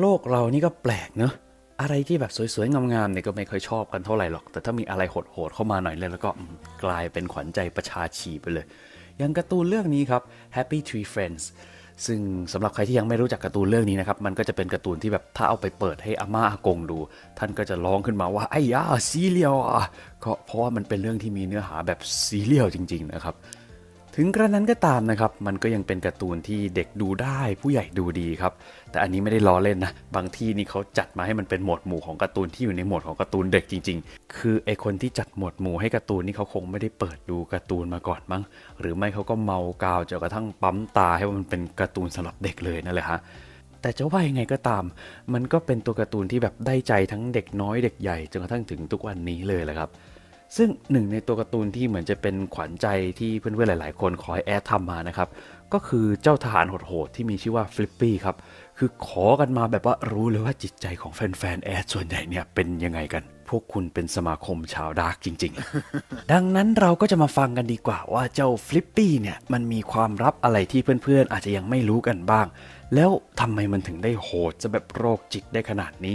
โลกเรานี่ก็แปลกเนอะอะไรที่แบบสวยๆ งามๆเนี่ยก็ไม่ค่อยชอบกันเท่าไหร่หรอก แต่ถ้ามีอะไรโหดๆเข้ามาหน่อยเลยแล้วก็กลายเป็นขวัญใจประชาชีไปเลยอย่างการ์ตูนเรื่องนี้ครับ Happy Tree Friends ซึ่งสำหรับใครที่ยังไม่รู้จักการ์ตูนเรื่องนี้นะครับ มันก็จะเป็นการ์ตูนที่แบบถ้าเอาไปเปิดให้อาม่าอากงดู ท่านก็จะร้องขึ้นมาว่าไอ้ยาซีเรียลอะเพราะว่ามันเป็นเรื่องที่มีเนื้อหาแบบซีเรียลจริง ๆ นะครับ ถึงกระนั้นก็ตามนะครับ มันก็ยังเป็นการ์ตูนที่เด็กดูได้ผู้ใหญ่ดูดีครับ แต่อันนี้ไม่ได้ล้อเล่นนะ บางที่นี่เขาจัดมาให้มันเป็นหมวดหมู่ของการ์ตูนที่อยู่ในหมวดของการ์ตูนเด็กจริง ๆ คือไอคนที่จัดหมวดหมู่ให้การ์ตูนนี่เขาคงไม่ได้เปิดดูการ์ตูนมาก่อนมั้ง หรือไม่เขาก็เมากาวจนกระทั่งปั๊มตาให้ว่ามันเป็นการ์ตูนสำหรับเด็กเลยนั่นแหละฮะแต่จะว่ายังไงก็ตาม มันก็เป็นตัวการ์ตูนที่แบบได้ใจทั้งเด็กน้อยเด็กใหญ่จนกระทั่งถึงทุกวันนี้เลยแหละครับ ซึ่งหนึ่งในตัวการ์ตูนที่เหมือนจะเป็นขวัญใจที่เพื่อนๆหลาย ๆ คนขอให้แอดทำมานะครับ ก็คือเจ้าทหารโหดๆที่มีชื่อว่าฟลิปปี้ครับ คือขอกันมาแบบว่ารู้เลยว่าจิตใจของแฟนๆแอดส่วนใหญ่เนี่ยเป็นยังไงกัน พวกคุณเป็นสมาคมชาวดาร์กจริง ๆ ดังนั้นเราก็จะมาฟังกันดีกว่าว่าเจ้าฟลิปปี้เนี่ยมันมีความลับอะไรที่เพื่อนๆอาจจะยังไม่รู้กันบ้างแล้วทำไมมันถึงได้โหดจะแบบโรคจิตได้ขนาดนี้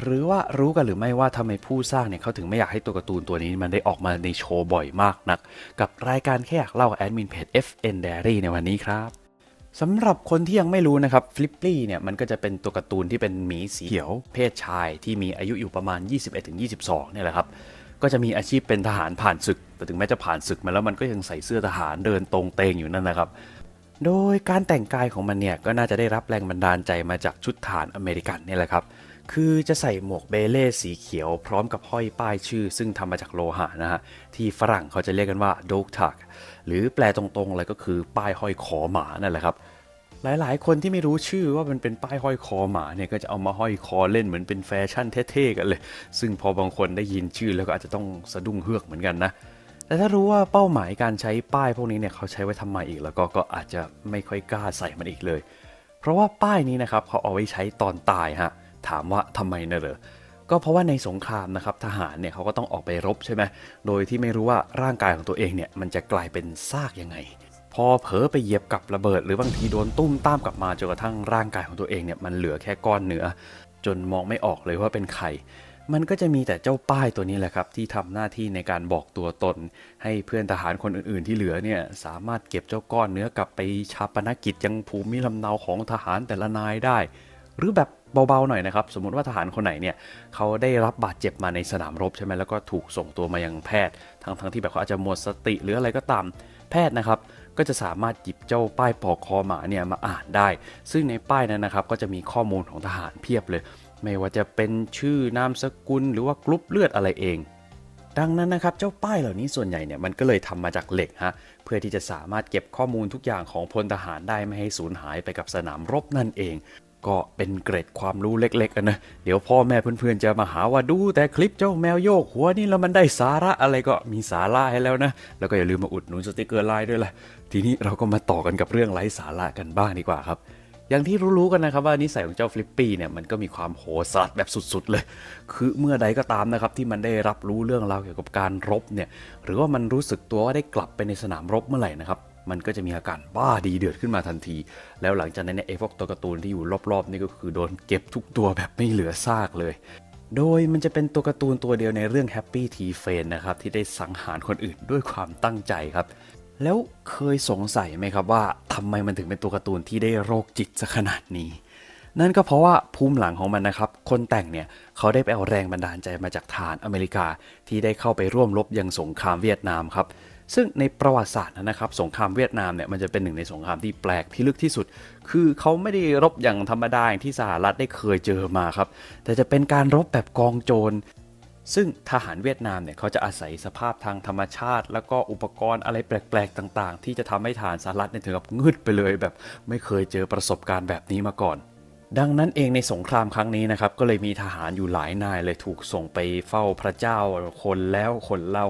หรือว่ารู้กันหรือไม่ว่าทำไมผู้สร้างเนี่ยเขาถึงไม่อยากให้ตัวการ์ตูนตัวนี้มันได้ออกมาในโชว์บ่อยมากนัก กับรายการแค่อยากเล่าแอดมินเพจ FN Diary ในวันนี้ครับสำหรับคนที่ยังไม่รู้นะครับฟลิปปี้เนี่ยมันก็จะเป็นตัวการ์ตูนที่เป็นหมีสีเขียว เพศชายที่มีอายุอยู่ประมาณ 21-22เนี่ยแหละครับก็จะมีอาชีพเป็นทหารผ่านศึก แต่ถึงแม้จะผ่านศึกมาแล้วมันก็ยังใส่เสื้อทหารเดินตรงเตงอยู่นั่นนะครับ โดยการแต่งกายของมันเนี่ยก็น่าจะได้รับแรงบันดาลใจมาจากชุดฐานอเมริกันเนี่ยแหละครับ คือจะใส่หมวกเบเล่สีเขียวพร้อมกับห้อยป้ายชื่อ ซึ่งทำมาจากโลหะนะฮะ ที่ฝรั่งเขาจะเรียกกันว่าโดกทักหรือแปลตรงๆเลยก็คือป้ายห้อยคอหมานั่นแหละครับหลายๆ คนที่ไม่รู้ชื่อว่ามันเป็นป้ายห้อยคอหมาเนี่ยก็จะเอามาห้อยคอเล่นเหมือนเป็นแฟชั่นเท่ๆกันเลย ซึ่งพอบางคนได้ยินชื่อแล้วก็อาจจะต้องสะดุ้งเฮือกเหมือนกันนะ แต่ถ้ารู้ว่าเป้าหมายการใช้ป้ายพวกนี้เนี่ยเขาใช้ไว้ทำไมอีกแล้วก็ก็อาจจะไม่ค่อยกล้าใส่มันอีกเลย เพราะว่าป้ายนี้นะครับเขาเอาไว้ใช้ตอนตายฮะ ถามว่าทำไมนะเหรอก็เพราะว่าในสงครามนะครับทหารเนี่ยเขาก็ต้องออกไปรบใช่ไหมโดยที่ไม่รู้ว่าร่างกายของตัวเองเนี่ยมันจะกลายเป็นซากยังไง พอเผลอไปเหยียบกับระเบิด หรือบางทีโดนตุ้มตามกลับมาจนกระทั่งร่างกายของตัวเองเนี่ยมันเหลือแค่ก้อนเนื้อ จนมองไม่ออกเลยว่าเป็นใครมันก็จะมีแต่เจ้าป้ายตัวนี้แหละครับ ที่ทำหน้าที่ในการบอกตัวตน ให้เพื่อนทหารคนอื่นๆที่เหลือเนี่ยสามารถเก็บเจ้าก้อนเนื้อกลับไปชาปนกิจยังภูมิลำเนาของทหารแต่ละนายได้ หรือแบบ เบาๆหน่อยนะครับ สมมติว่าทหารคนไหนเนี่ยเขาได้รับบาดเจ็บมาในสนามรบใช่ไหมแล้วก็ถูกส่งตัวมายังแพทย์ทั้งๆที่แบบเขาอาจจะหมดสติหรืออะไรก็ตามแพทย์นะครับ ก็จะสามารถหยิบเจ้าป้ายปอกคอหมาเนี่ยมาอ่านได้ ซึ่งในป้ายนั้นนะครับก็จะมีข้อมูลของทหารเพียบเลย ไม่ว่าจะเป็นชื่อนามสกุล หรือว่ากรุ๊ปเลือดอะไรเองดังนั้นนะครับเจ้าป้ายเหล่านี้ส่วนใหญ่เนี่ยมันก็เลยทำมาจากเหล็กฮะเพื่อที่จะสามารถเก็บข้อมูลทุกอย่างของพลทหารได้ไม่ให้สูญหายไปกับสนามรบนั่นเอง ก็เป็นเกร็ดความรู้เล็กๆกันนะ เดี๋ยวพ่อแม่เพื่อนๆจะมาหาว่าดูแต่คลิปเจ้าแมวโยกหัวนี่แล้วมันได้สาระอะไรก็มีสาระให้แล้วนะ แล้วก็อย่าลืมมาอุดหนุนสติกเกอร์ไลน์ด้วยล่ะ ทีนี้เราก็มาต่อกันกับเรื่องไร้สาระกันบ้างดีกว่าครับอย่างที่รู้ๆกันนะครับว่านิสัยของเจ้าฟลิปปี้เนี่ยมันก็มีความโหดสัตว์แบบสุดๆเลย คือเมื่อใดก็ตามนะครับที่มันได้รับรู้เรื่องราวเกี่ยวกับการรบเนี่ยหรือว่ามันรู้สึกตัวว่าได้กลับไปในสนามรบเมื่อไหร่นะครับ มันก็จะมีอาการบ้าดีเดือดขึ้นมาทันที แล้วหลังจากนั้นเนี่ยไอ้พวกตัวการ์ตูนที่อยู่รอบๆนี่ก็คือโดนเก็บทุกตัวแบบไม่เหลือซากเลย โดยมันจะเป็นตัวการ์ตูนตัวเดียวในเรื่อง Happy t f a n นะครับที่ได้สังหารคนอื่นด้วยความตั้งใจครับ แล้วเคยสงสัยไหมครับว่าทำไมมันถึงเป็นตัวการ์ตูนที่ได้โรคจิตซะขนาดนี้นั่นก็เพราะว่าภูมิหลังของมันนะครับ คนแต่งเนี่ยเขาได้ไปเอาแรงบันดาลใจมาจากฐานอเมริกา ที่ได้เข้าไปร่วมรบยังสงครามเวียดนามครับ ซึ่งในประวัติศาสตร์นะครับสงครามเวียดนามเนี่ยมันจะเป็นหนึ่งในสงครามที่แปลกพิลึกที่สุด คือเขาไม่ได้รบอย่างธรรมดาอย่างที่สหรัฐได้เคยเจอมาครับ แต่จะเป็นการรบแบบกองโจรซึ่งทหารเวียดนามเนี่ยเขาจะอาศัยสภาพทางธรรมชาติ แล้วก็อุปกรณ์อะไรแปลก ๆ ต่างๆ ที่จะทำให้ทหารสหรัฐเนี่ยถึงกับงึดไปเลยแบบไม่เคยเจอประสบการณ์แบบนี้มาก่อน ดังนั้นเองในสงครามครั้งนี้นะครับก็เลยมีทหารอยู่หลายนายเลยถูกส่งไปเฝ้าพระเจ้าคนแล้วคนเล่า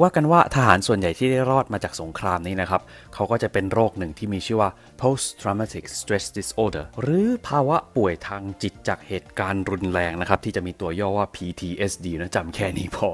ว่ากันว่าทหารส่วนใหญ่ที่ได้รอดมาจากสงครามนี้นะครับ เขาก็จะเป็นโรคหนึ่งที่มีชื่อว่า post traumatic stress disorder หรือภาวะป่วยทางจิตจากเหตุการณ์รุนแรงนะครับ ที่จะมีตัวย่อว่า PTSD นะจำแค่นี้พอ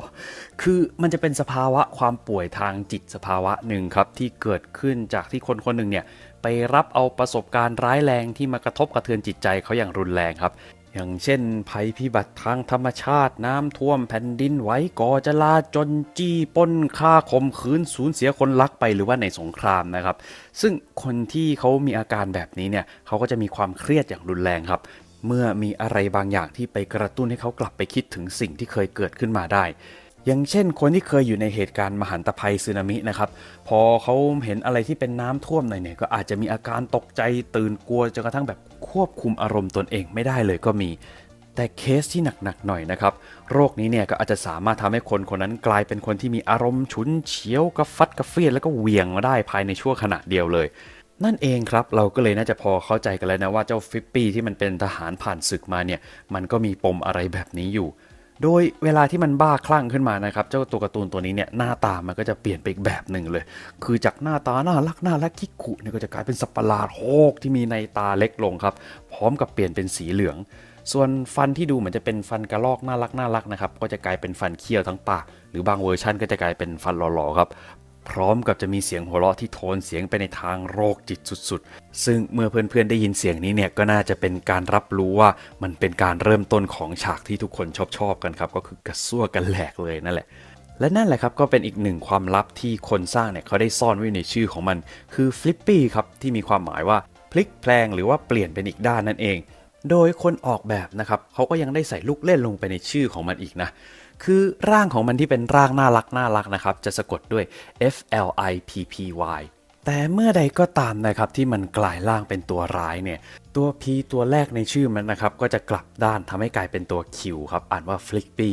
คือมันจะเป็นสภาวะความป่วยทางจิตสภาวะหนึ่งครับที่เกิดขึ้นจากที่คนคนหนึ่งเนี่ยไปรับเอาประสบการณ์ร้ายแรงที่มากระทบกระเทือนจิตใจเขาอย่างรุนแรงครับ อย่างเช่น ภัยพิบัติทางธรรมชาติน้ำท่วมแผ่นดินไหวก่อจลาจนจี้ป้นฆ่าข่มขืนสูญเสียคนรักไปหรือว่าในสงครามนะครับ ซึ่งคนที่เขามีอาการแบบนี้เนี่ยเขาก็จะมีความเครียดอย่างรุนแรงครับเมื่อมีอะไรบางอย่างที่ไปกระตุ้นให้เขากลับไปคิดถึงสิ่งที่เคยเกิดขึ้นมาได้ อย่างเช่น คนที่เคยอยู่ในเหตุการณ์มหันตภัยสึนามินะครับ พอเขาเห็นอะไรที่เป็นน้ำท่วมหน่อยเนี่ยก็อาจจะมีอาการตกใจตื่นกลัวจนกระทั่งแบบ ควบคุมอารมณ์ตนเองไม่ได้เลยก็มี แต่เคสที่หนักๆหน่อยนะครับ โรคนี้เนี่ยก็อาจจะสามารถทำให้คนคนนั้นกลายเป็นคนที่มีอารมณ์ฉุนเฉียวกระฟัดกระเฟียดแล้วก็เหวี่ยงมาได้ภายในชั่วขณะเดียวเลยนั่นเองครับเราก็เลยน่าจะพอเข้าใจกันแล้วนะว่าเจ้าฟิปปี้ที่มันเป็นทหารผ่านศึกมาเนี่ย มันก็มีปมอะไรแบบนี้อยู่ โดยเวลาที่มันบ้าคลั่งขึ้นมานะครับ เจ้าตัวการ์ตูนตัวนี้เนี่ยหน้าตามันก็จะเปลี่ยนไปอีกแบบหนึ่งเลย คือจากหน้าตาน่ารักน่ารักคิกขุเนี่ยก็จะกลายเป็นสัตว์ประหลาดโฮกที่มีในตาเล็กลงครับ พร้อมกับเปลี่ยนเป็นสีเหลือง ส่วนฟันที่ดูเหมือนจะเป็นฟันกระลอกน่ารักน่ารักนะครับก็จะกลายเป็นฟันเคี้ยวทั้งปากหรือบางเวอร์ชันก็จะกลายเป็นฟันหล่อๆครับ พร้อมกับจะมีเสียงหัวเราะที่โทนเสียงไปในทางโรคจิตสุดๆ ซึ่งเมื่อเพื่อนๆได้ยินเสียงนี้เนี่ยก็น่าจะเป็นการรับรู้ว่ามันเป็นการเริ่มต้นของฉากที่ทุกคนชอบๆกันครับ ก็คือกระซั่วกันแหลกเลยนั่นแหละ และนั่นแหละครับก็เป็นอีกหนึ่งความลับที่คนสร้างเนี่ยเขาได้ซ่อนไว้ในชื่อของมัน คือฟลิปปี้ครับที่มีความหมายว่าพลิกแพลงหรือว่าเปลี่ยนเป็นอีกด้านนั่นเอง โดยคนออกแบบนะครับเขาก็ยังได้ใส่ลูกเล่นลงไปในชื่อของมันอีกนะ คือร่างของมันที่เป็นร่างน่ารักน่ารักนะครับ จะสะกดด้วย F L I P P Y แต่เมื่อใดก็ตามนะครับที่มันกลายร่างเป็นตัวร้ายเนี่ย ตัว P ตัวแรกในชื่อมันนะครับ ก็จะกลับด้านทำให้กลายเป็นตัว Q ครับ อ่านว่า Flippy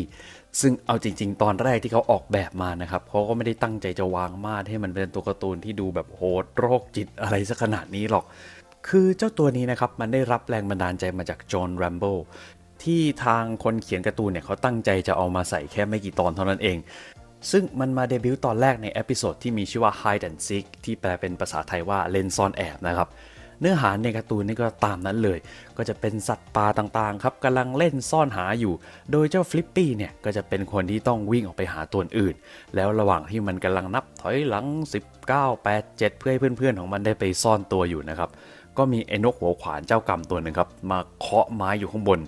ซึ่งเอาจริง ๆ ตอนแรกที่เขาออกแบบมานะครับเขาก็ไม่ได้ตั้งใจจะวางมาดให้มันเป็นตัวการ์ตูนที่ดูแบบโหดโรคจิตอะไรสักขนาดนี้หรอก คือเจ้าตัวนี้นะครับ มันได้รับแรงบันดาลใจมาจากจอห์นแรมโบ ที่ทางคนเขียนการ์ตูนเนี่ยเขาตั้งใจจะเอามาใส่แค่ไม่กี่ตอนเท่านั้นเอง ซึ่งมันมาเดบิวต์ตอนแรกในเอพิโซดที่มีชื่อว่า Hide and Seek ที่แปลเป็นภาษาไทยว่าเลนซ่อนแอบนะครับเนื้อหาในการ์ตูนนี่ก็ตามนั้นเลย ก็จะเป็นสัตว์ป่าต่างๆครับกำลังเล่นซ่อนหาอยู่ โดยเจ้าฟลิปปี้เนี่ยก็จะเป็นคนที่ต้องวิ่งออกไปหาตัวอื่น แล้วระหว่างที่มันกำลังนับถอยหลัง 19 8 7 เพื่อให้เพื่อนๆของมันได้ไปซ่อนตัวอยู่นะครับ ก็มีไอ้นกหัวขวานเจ้ากรรมตัวหนึ่งครับมาเคาะไม้อยู่ข้างบน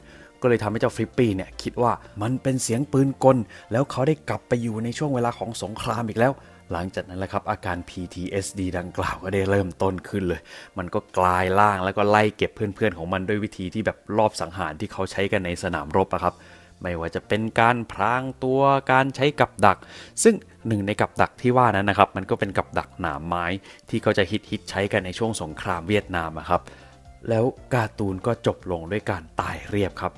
ก็เลยทำให้เจ้าฟลิปปี้เนี่ยคิดว่ามันเป็นเสียงปืนกล แล้วเขาได้กลับไปอยู่ในช่วงเวลาของสงครามอีกแล้ว หลังจากนั้นแหละครับอาการ PTSD ดังกล่าวก็ได้เริ่มต้นขึ้นเลย มันก็กลายร่างแล้วก็ไล่เก็บเพื่อนๆของมันด้วยวิธีที่แบบรอบสังหารที่เขาใช้กันในสนามรบอะครับไม่ว่าจะเป็นการพรางตัวการใช้กับดัก ซึ่งหนึ่งในกับดักที่ว่านั้นนะครับ มันก็เป็นกับดักหนามไม้ที่เขาจะฮิตฮิตใช้กันในช่วงสงครามเวียดนามอะครับ แล้วการ์ตูนก็จบลงด้วยการตายเรียบครับ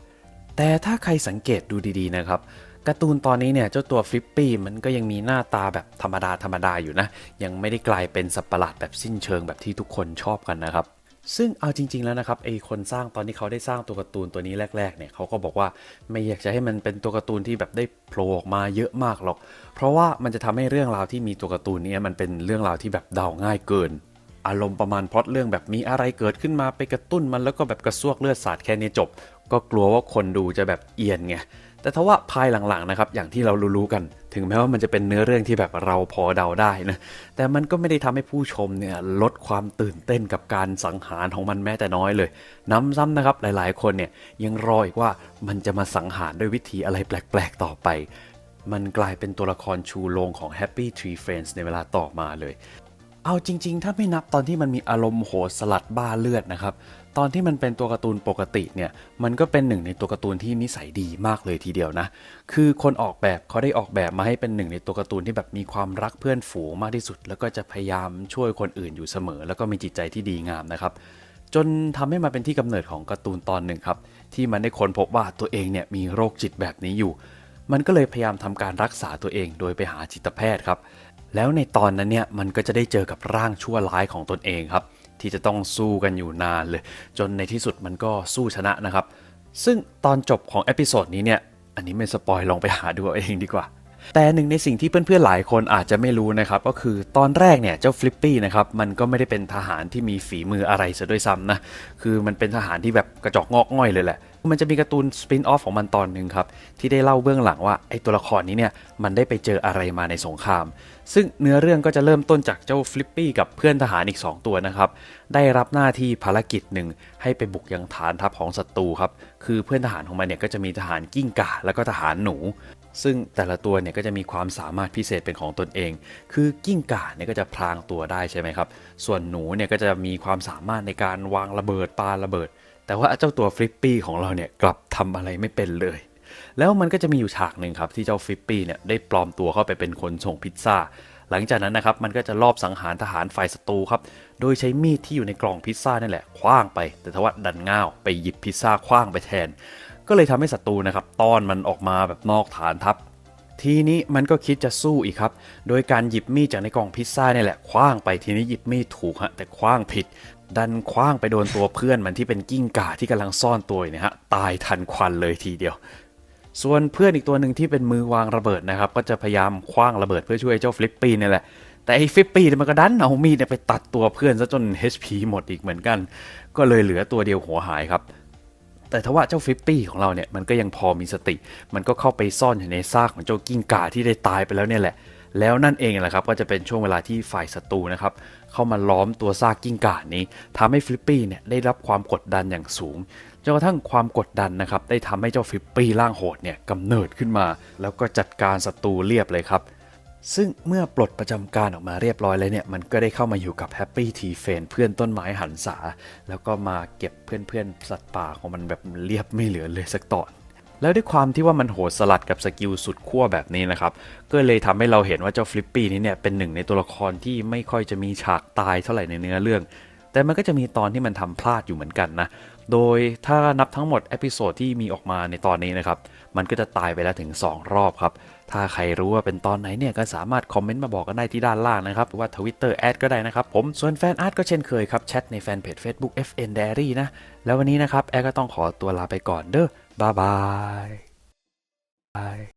แต่ถ้าใครสังเกตดูดีๆนะครับการ์ตูนตอนนี้เนี่ยเจ้าตัวฟลิปปี้มันก็ยังมีหน้าตาแบบธรรมดาธรรมดาอยู่นะ ยังไม่ได้กลายเป็นสัตว์ประหลาดแบบสิ้นเชิงแบบที่ทุกคนชอบกันนะครับซึ่งเอาจริง ๆ แล้วนะครับไอคนสร้างตอนที่เขาได้สร้างตัวการ์ตูนตัวนี้แรก ๆ เนี่ยเขาก็บอกว่าไม่อยากจะให้มันเป็นตัวการ์ตูนที่แบบได้โผล่ออกมาเยอะมากหรอก เพราะว่ามันจะทำให้เรื่องราวที่มีตัวการ์ตูนนี้มันเป็นเรื่องราวที่แบบเดาง่ายเกิน อารมณ์ประมาณพล็อตเรื่องแบบมีอะไรเกิดขึ้นมาไปกระตุ้นมันแล้วก็แบบกระซวกเลือดสาดแค่นี้จบ ก็กลัวว่าคนดูจะแบบเอียนไง แต่ทว่าภายหลังๆนะครับ อย่างที่เรารู้ๆกัน ถึงแม้ว่ามันจะเป็นเนื้อเรื่องที่แบบเราพอเดาได้นะ แต่มันก็ไม่ได้ทำให้ผู้ชมเนี่ยลดความตื่นเต้นกับการสังหารของมันแม้แต่น้อยเลย น้ำซ้ำนะครับหลายๆ คนเนี่ยยังรออีกว่ามันจะมาสังหารด้วยวิธีอะไรแปลกๆ ต่อไป มันกลายเป็นตัวละครชูโรงของ Happy Tree Friends ในเวลาต่อมาเลยเอาจริง ๆ ถ้าไม่นับตอนที่มันมีอารมณ์โหดสลัดบ้าเลือดนะครับ ตอนที่มันเป็นตัวการ์ตูนปกติเนี่ยมันก็เป็นหนึ่งในตัวการ์ตูนที่นิสัยดีมากเลยทีเดียวนะ คือคนออกแบบเขาได้ออกแบบมาให้เป็นหนึ่งในตัวการ์ตูนที่แบบมีความรักเพื่อนฝูงมากที่สุด แล้วก็จะพยายามช่วยคนอื่นอยู่เสมอ แล้วก็มีจิตใจที่ดีงามนะครับจนทำให้มันเป็นที่กำเนิดของการ์ตูนตอนหนึ่งครับที่มันได้ค้นพบว่าตัวเองเนี่ยมีโรคจิตแบบนี้อยู่ มันก็เลยพยายามทำการรักษาตัวเองโดยไปหาจิตแพทย์ครับแล้วในตอนนั้นเนี่ยมันก็จะได้เจอกับร่างชั่วร้ายของตนเองครับ ที่จะต้องสู้กันอยู่นานเลย จนในที่สุดมันก็สู้ชนะนะครับ ซึ่งตอนจบของเอพิโซดนี้เนี่ย อันนี้ไม่สปอยลองไปหาดูเอาเองดีกว่า แต่หนึ่งในสิ่งที่เพื่อนๆหลายคนอาจจะไม่รู้นะครับก็คือตอนแรกเนี่ยเจ้าฟลิปปี้นะครับมันก็ไม่ได้เป็นทหารที่มีฝีมืออะไรซะด้วยซ้ำนะคือมันเป็นทหารที่แบบกระจอกงอกง่อยเลยแหละมันจะมีการ์ตูนสปินออฟของมันตอนหนึ่งครับที่ได้เล่าเบื้องหลังว่าไอ้ตัวละครนี้เนี่ยมันได้ไปเจออะไรมาในสงคราม ซึ่งเนื้อเรื่องก็จะเริ่มต้นจากเจ้าฟลิปปี้กับเพื่อนทหารอีก 2 ตัวนะครับได้รับหน้าที่ภารกิจหนึ่งให้ไปบุกยังฐานทัพของศัตรูครับคือเพื่อนทหารของมันเนี่ยก็จะมีทหารกิ้งก่าแล้วก็ทหารหนู ซึ่งแต่ละตัวเนี่ยก็จะมีความสามารถพิเศษเป็นของตนเอง คือกิ้งก่าเนี่ยก็จะพรางตัวได้ใช่ไหมครับ ส่วนหนูเนี่ยก็จะมีความสามารถในการวางระเบิดปาระเบิด แต่ว่าเจ้าตัวฟลิปปี้ของเราเนี่ยกลับทำอะไรไม่เป็นเลย แล้วมันก็จะมีอยู่ฉากหนึ่งครับที่เจ้าฟลิปปี้เนี่ยได้ปลอมตัวเข้าไปเป็นคนส่งพิซซ่าหลังจากนั้นนะครับมันก็จะลอบสังหารทหารฝ่ายศัตรูครับ โดยใช้มีดที่อยู่ในกล่องพิซซ่านั่นแหละคว้างไป แต่ทว่าดันง่าวไปหยิบพิซซ่าคว้างไปแทน ก็เลยทำให้ศัตรูนะครับต้อนมันออกมาแบบนอกฐานทัพ ทีนี้มันก็คิดจะสู้อีกครับ โดยการหยิบมีดจากในกล่องพิซซ่าเนี่ยแหละคว้างไปทีนี้หยิบมีดถูกฮะแต่คว้างผิด ดันคว้างไปโดนตัวเพื่อนมันที่เป็นกิ้งก่าที่กำลังซ่อนตัวอยู่เนะฮะตายทันควันเลยทีเดียวส่วนเพื่อนอีกตัวหนึ่งที่เป็นมือวางระเบิดนะครับ ก็จะพยายามคว้างระเบิดเพื่อช่วยเจ้าฟลิปปี้นี่แหละ แต่ไอ้ฟลิปปี้มันก็ดันเอามีดไปตัดตัวเพื่อนซะจน HP หมดอีกเหมือนกัน ก็เลยเหลือตัวเดียวหัวหายครับ แต่ทว่าเจ้าฟิปปี้ของเราเนี่ยมันก็ยังพอมีสติ มันก็เข้าไปซ่อนอยู่ในซากของเจ้ากิ้งก่าที่ได้ตายไปแล้วเนี่ยแหละ แล้วนั่นเองแหละครับก็จะเป็นช่วงเวลาที่ฝ่ายศัตรูนะครับเข้ามาล้อมตัวซากกิ้งก่านี้ทำให้ฟิปปี้เนี่ยได้รับความกดดันอย่างสูงจนกระทั่งความกดดันนะครับได้ทำให้เจ้าฟิปปี้ร่างโหดเนี่ยกำเนิดขึ้นมา แล้วก็จัดการศัตรูเรียบเลยครับ ซึ่งเมื่อปลดประจำการออกมาเรียบร้อยแล้วเนี่ย มันก็ได้เข้ามาอยู่กับแฮปปี้ทีเฟนเพื่อนต้นไม้หันษา แล้วก็มาเก็บเพื่อนๆ สัตว์ป่าของมันแบบเรียบไม่เหลือเลยสักตอน แล้วด้วยความที่ว่ามันโหดสลัดกับสกิลสุดขั้วแบบนี้นะครับ ก็เลยทำให้เราเห็นว่าเจ้าฟลิปปี้นี้เนี่ยเป็นหนึ่งในตัวละครที่ไม่ค่อยจะมีฉากตายเท่าไหร่ในเนื้อเรื่อง แต่มันก็จะมีตอนที่มันทำพลาดอยู่เหมือนกันนะ โดยถ้านับทั้งหมดเอพิโซดที่มีออกมาในตอนนี้นะครับ มันก็จะตายไปแล้วถึง 2 รอบครับ ถ้าใครรู้ว่าเป็นตอนไหนเนี่ยก็สามารถคอมเมนต์มาบอกกันได้ที่ด้านล่างนะครับหรือว่า Twitter แอดก็ได้นะครับผม ส่วนแฟนอาร์ตก็เช่นเคยครับ แชทในแฟนเพจ Facebook FN Diary นะ แล้ววันนี้นะครับแอดก็ต้องขอตัวลาไปก่อนเด้อบ๊ายบาย